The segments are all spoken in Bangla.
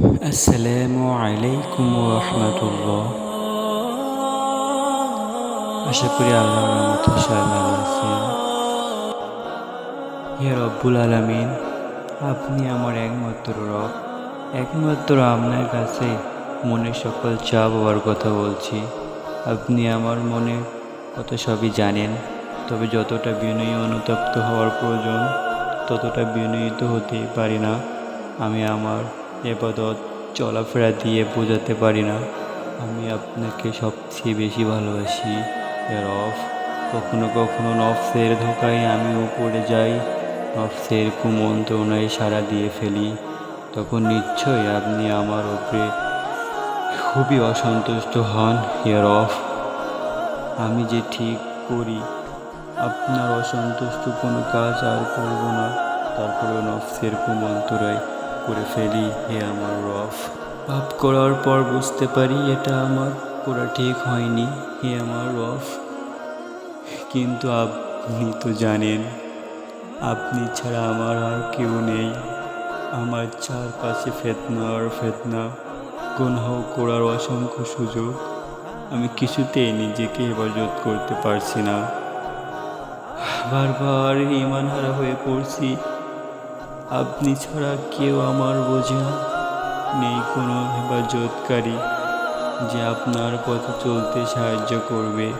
আসসালামু আলাইকুম রহমতুল্লাহ আশা করি আল্লাহ রহমতে সবাই ভালো আছেন। হে রব্বুল আলামিন, আপনি আমার একমাত্র রব, একমাত্র আপনার কাছে মনের সকল চা বাবার কথা বলছি। আপনি আমার মনে কত সবই জানেন, তবে যতটা বিনয়ী অনুতপ্ত হওয়ার প্রয়োজন, ততটা বিনয়িত হতেই পারি না। আমি আমার এবাদত চলাফেরা দিয়ে বোঝাতে পারি না। আমি আপনাকে সবচেয়ে বেশি ভালোবাসি। এর অফ। কখনো কখনো নফসের ধোকায় আমিও পড়ে যাই। নফসের কুমন্ত্রণায় সাড়া দিয়ে ফেলি। তখন নিশ্চয়ই আপনি আমার ওপরে খুবই অসন্তুষ্ট হন হেয়ার অফ। আমি যে ঠিক করি, আপনার অসন্তুষ্ট কোনো কাজ আর করব না। তারপরেও নফসের কুমন্তরায় করে ফেলি, হে আমার রফ পাপ করার পর বুঝতে পারি এটা আমার করা ঠিক হয়নি, হে আমার রফ কিন্তু আপনি তো জানেন, আপনি ছাড়া আমার আর কেউ নেই। আমার চারপাশে ফেতনা আর ফেতনা, গুনহ করার অসংখ্য সুযোগ। আমি কিছুতেই নিজেকে হেফাজত করতে পারছি না। বারবার ইমান হারা হয়ে পড়ছি আপনি ছাড়া কেউ আমার বোঝে নেই কোনো হেফাজতকারী যে আপনার পথে চলতে সাহায্য করবে।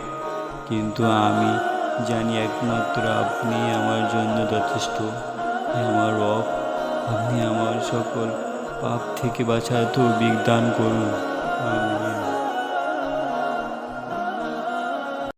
কিন্তু আমি জানি একমাত্র আপনি আমার জন্য যথেষ্ট। আমার রব, আপনি আমার সকল পাপ থেকে বাঁচার তৌফিক দান করুন।